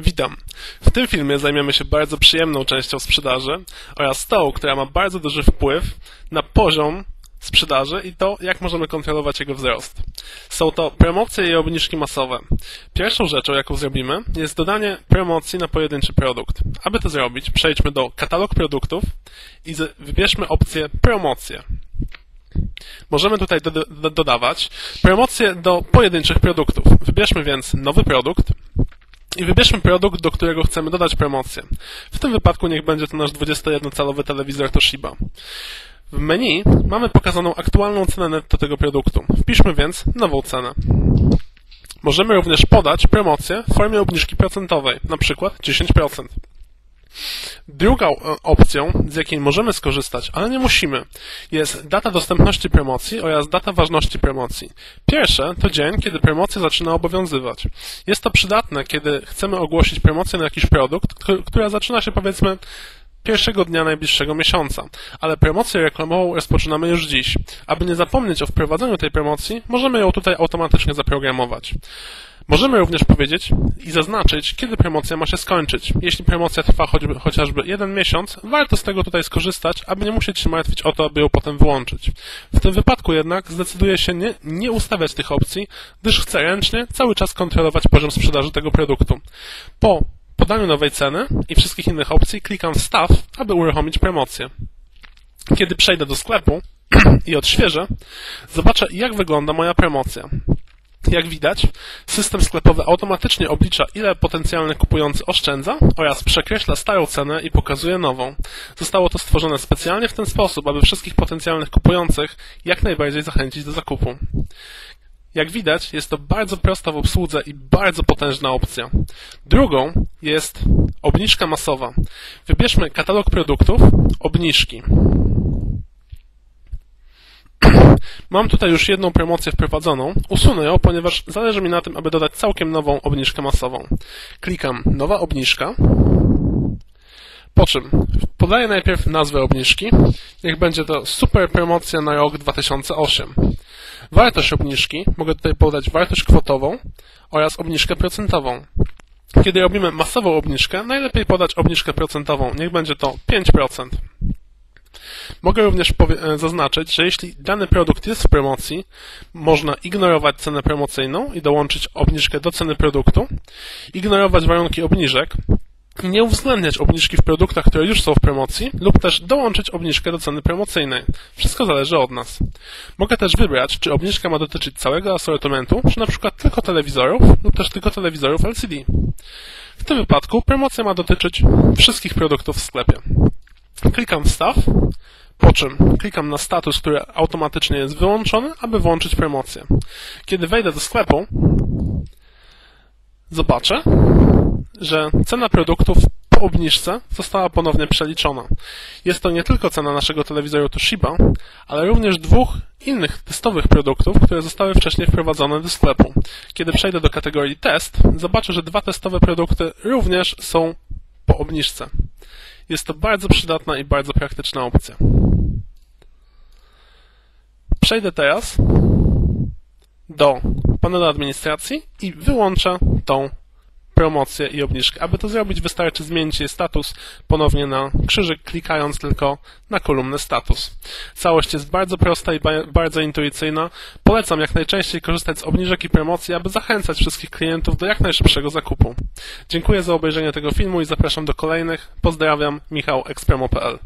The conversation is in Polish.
Witam. W tym filmie zajmiemy się bardzo przyjemną częścią sprzedaży oraz tą, która ma bardzo duży wpływ na poziom sprzedaży i to, jak możemy kontrolować jego wzrost. Są to promocje i obniżki masowe. Pierwszą rzeczą, jaką zrobimy, jest dodanie promocji na pojedynczy produkt. Aby to zrobić, przejdźmy do katalog produktów i wybierzmy opcję promocje. Możemy tutaj do, do, dodawać promocje do pojedynczych produktów. Wybierzmy więc nowy produkt, i wybierzmy produkt, do którego chcemy dodać promocję. W tym wypadku niech będzie to nasz 21-calowy telewizor Toshiba. W menu mamy pokazaną aktualną cenę netto tego produktu. Wpiszmy więc nową cenę. Możemy również podać promocję w formie obniżki procentowej, przykład 10%. Drugą e, opcją, z jakiej możemy skorzystać, ale nie musimy, jest data dostępności promocji oraz data ważności promocji. Pierwsze to dzień, kiedy promocja zaczyna obowiązywać. Jest to przydatne, kiedy chcemy ogłosić promocję na jakiś produkt, która zaczyna się powiedzmy pierwszego dnia najbliższego miesiąca, ale promocję reklamową rozpoczynamy już dziś. Aby nie zapomnieć o wprowadzeniu tej promocji, możemy ją tutaj automatycznie zaprogramować. Możemy również powiedzieć i zaznaczyć, kiedy promocja ma się skończyć. Jeśli promocja trwa choćby, chociażby jeden miesiąc, warto z tego tutaj skorzystać, aby nie musieć się martwić o to, aby ją potem wyłączyć. W tym wypadku jednak zdecyduję się nie, nie ustawiać tych opcji, gdyż chcę ręcznie cały czas kontrolować poziom sprzedaży tego produktu. Po podaniu nowej ceny i wszystkich innych opcji klikam w staw, aby uruchomić promocję. Kiedy przejdę do sklepu i odświeżę, zobaczę jak wygląda moja promocja. Jak widać, system sklepowy automatycznie oblicza, ile potencjalny kupujący oszczędza oraz przekreśla starą cenę i pokazuje nową. Zostało to stworzone specjalnie w ten sposób, aby wszystkich potencjalnych kupujących jak najbardziej zachęcić do zakupu. Jak widać, jest to bardzo prosta w obsłudze i bardzo potężna opcja. Drugą jest obniżka masowa. Wybierzmy katalog produktów, obniżki. Mam tutaj już jedną promocję wprowadzoną. Usunę ją, ponieważ zależy mi na tym, aby dodać całkiem nową obniżkę masową. Klikam nowa obniżka. Po czym podaję najpierw nazwę obniżki. Niech będzie to super promocja na rok 2008. Wartość obniżki mogę tutaj podać wartość kwotową oraz obniżkę procentową. Kiedy robimy masową obniżkę, najlepiej podać obniżkę procentową. Niech będzie to 5%. Mogę również e, zaznaczyć, że jeśli dany produkt jest w promocji, można ignorować cenę promocyjną i dołączyć obniżkę do ceny produktu, ignorować warunki obniżek, nie uwzględniać obniżki w produktach, które już są w promocji, lub też dołączyć obniżkę do ceny promocyjnej. Wszystko zależy od nas. Mogę też wybrać, czy obniżka ma dotyczyć całego asortymentu, czy na przykład tylko telewizorów, lub też tylko telewizorów LCD. W tym wypadku promocja ma dotyczyć wszystkich produktów w sklepie. Klikam w staw, po czym klikam na status, który automatycznie jest wyłączony, aby włączyć promocję. Kiedy wejdę do sklepu, zobaczę, że cena produktów po obniżce została ponownie przeliczona. Jest to nie tylko cena naszego telewizoru Toshiba, ale również dwóch innych testowych produktów, które zostały wcześniej wprowadzone do sklepu. Kiedy przejdę do kategorii test, zobaczę, że dwa testowe produkty również są po obniżce. Jest to bardzo przydatna i bardzo praktyczna opcja. Przejdę teraz do panelu administracji i wyłączę tą promocję i obniżkę. Aby to zrobić, wystarczy zmienić jej status ponownie na krzyżyk, klikając tylko na kolumnę status. Całość jest bardzo prosta i bardzo intuicyjna. Polecam jak najczęściej korzystać z obniżek i promocji, aby zachęcać wszystkich klientów do jak najszybszego zakupu. Dziękuję za obejrzenie tego filmu i zapraszam do kolejnych. Pozdrawiam, Michał, Expremo.pl